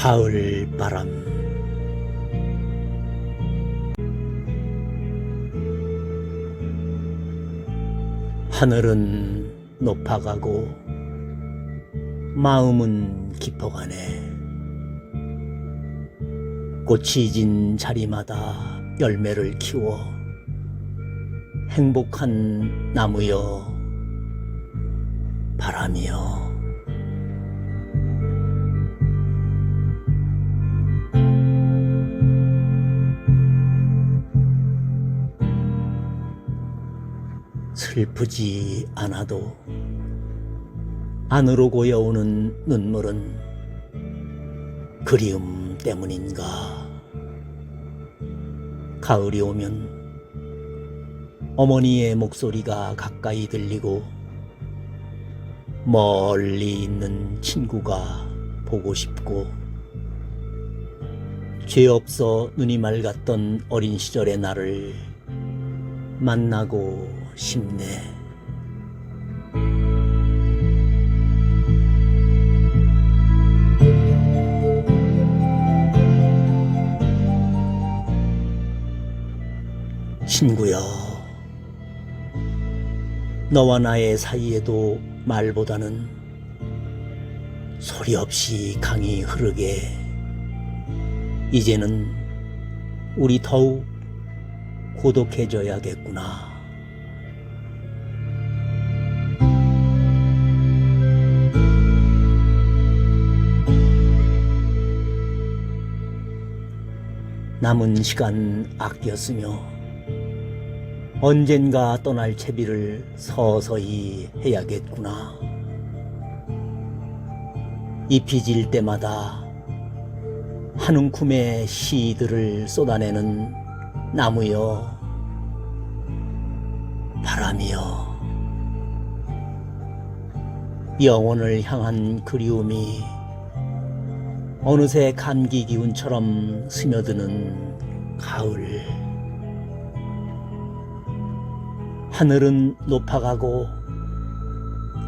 가을 바람. 하늘은 높아가고 마음은 깊어가네. 꽃이 진 자리마다 열매를 키워 행복한 나무여 바람이여 슬프지 않아도 안으로 고여오는 눈물은 그리움 때문인가? 가을이 오면 어머니의 목소리가 가까이 들리고 멀리 있는 친구가 보고 싶고 죄 없어 눈이 맑았던 어린 시절의 나를 만나고 싶네. 친구여, 너와 나의 사이에도 말보다는 소리 없이 강이 흐르게 이제는 우리 더욱 고독해져야겠구나. 남은 시간 아꼈으며 언젠가 떠날 채비를 서서히 해야겠구나. 잎이 질 때마다 한 움큼의 시들을 쏟아내는 나무여, 바람이여, 영혼을 향한 그리움이 어느새 감기 기운처럼 스며드는 가을. 하늘은 높아가고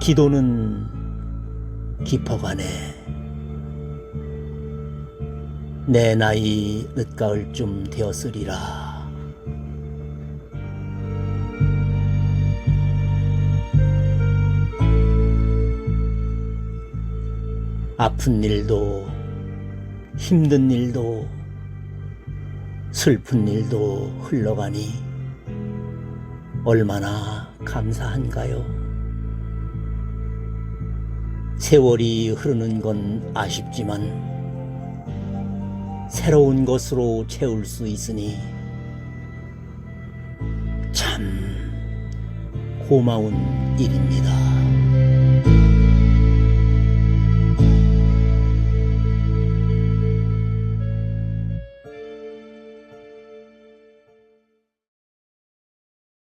기도는 깊어가네. 내 나이 늦가을쯤 되었으리라. 아픈 일도 힘든 일도 슬픈 일도 흘러가니 얼마나 감사한가요? 세월이 흐르는 건 아쉽지만 새로운 것으로 채울 수 있으니 참 고마운 일입니다.